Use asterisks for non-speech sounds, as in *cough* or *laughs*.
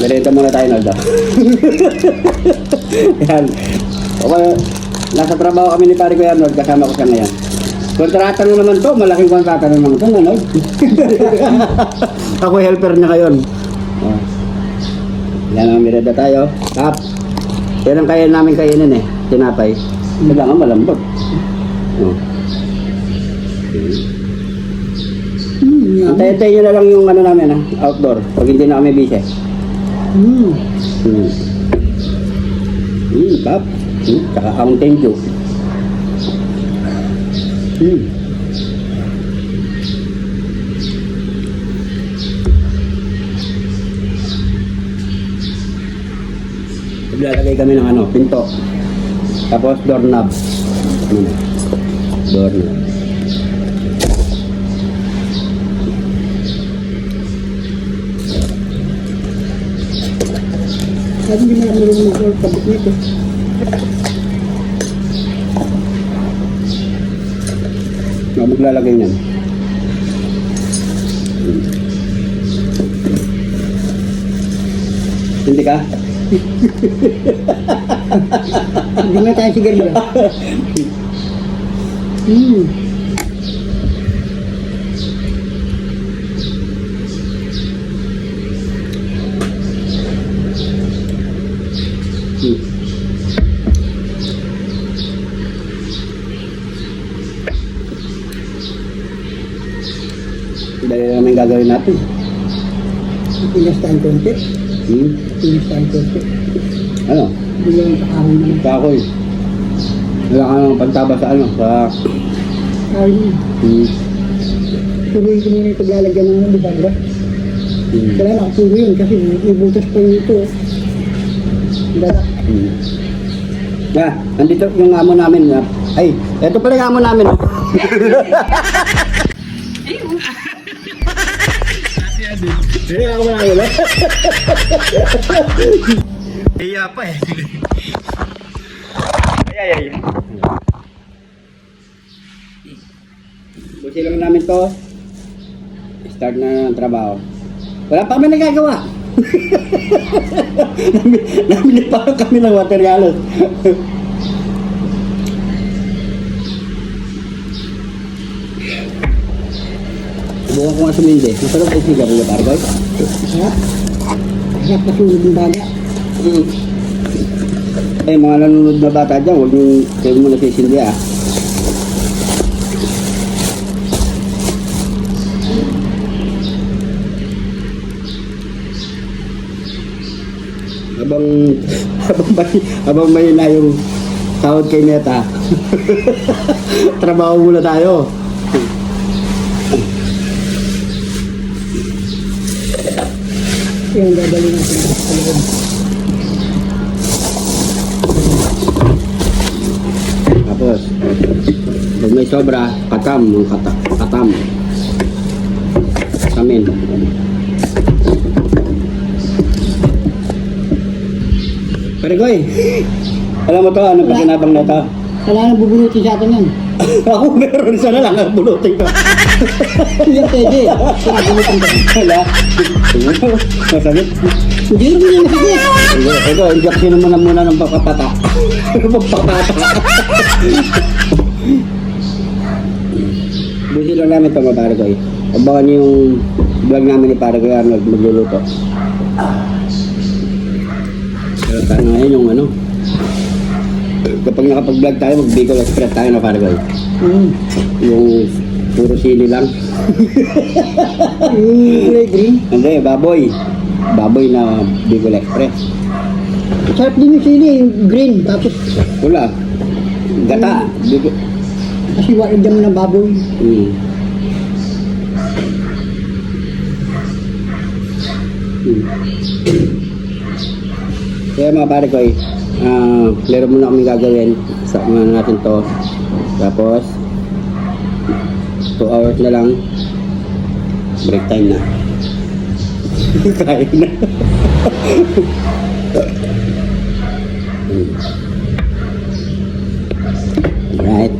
Merenda muna tayo, Naldo. *laughs* Yan. Okay, nasa trabaho kami ni pare ko yan. Kasama ko siya ngayon. Kontrata mo naman to, malaking kontrata naman to, ano? *laughs* Ako helper niya ngayon. Oh. Yan ang merenda tayo. Tap. Yan ang kaya namin kainin eh. Tinapay. Kailangan malambot. Oh. Hmm, Antay-antay nyo na lang yung ano namin, ah, outdoor. Pag hindi na kami busy. Hmm. Hmm. Hmm, tap. Hmm, tsaka Mountain Dew. Hmm. Naglalagay kami ng ano, pinto. Tapos doorknob. Ano? Doorknob. Sabi mo na marunong mag-kabit nito. No, maglalagay nan. Hindi ka? Hindi na tayo sigarilyo. *laughs* Hmm. Hmm. Dahil naman gagawin natin. Tigas tayo konti. Hmm? Tigas tayo konti. Ano? Hindi lang kakahon naman. Kakoy. Wala ka nang pagtaba sa ano? Sa... Ay, Hmm. tuloy ko muna yung paglalagyan ng ano, di ba? Hmm. Kaya nakaturo yun kasi may butas pa yun ito. Hmm. Ah, nandito yung amo namin. ah. Ay, eto pala yung amo namin. oh. Hindi ako manangil. Iya pa eh. ay, ay, ay. Busi lang namin to. Start na ng trabaho. Wala pa kami nagagawa. Nami- Namili pa kami ng materialos. Subukan ko nga sumindi. Masarap ay sigarilyo, Pargoy. Sarap. Sarap na sunod ng baga. Mm. Eh, mga nanonood na bata dyan, huwag yung kayo mo nasisindi ah. Habang, habang may, habang may na yung sahod kay Neta. *laughs* Trabaho muna tayo. Yung dadali natin sa loob. Tapos, pag may sobra, katam, yung kata, katam. Katamin. Parigoy, alam mo to, ano pa kinabang na to? Kailangan bubunutin sa atin yan. *laughs* Ako meron isa na lang ang bulutin ko. *laughs* Yung pwede. Kaya bunutin ka. Wala. *laughs* Masakit. Hindi naman yan masakit. Ito, ito, injection mo na muna ng papapata. Papapata. Busy lang namin ito mga Parigoy. Abangan niyo yung vlog namin ni Parigoy Arnold magluluto. Pero tayo ngayon yung ano, kapag nakapag-vlog tayo, mag-Bicol Express tayo na Parigoy. Hmm. Yung puro sili lang. Kulay green. Hindi, baboy. Baboy na Bicol Express. Sarap din yung sili, yung green. Tapos, Wala. Gata. Bicol. kasi wala dyan ng baboy. Hmm. Hmm. Kaya mga pare ko eh, ah, laro muna kami gagawin sa mga natin to. Tapos, 2 hours na lang, break time na. *laughs* Kain na. *laughs* Alright.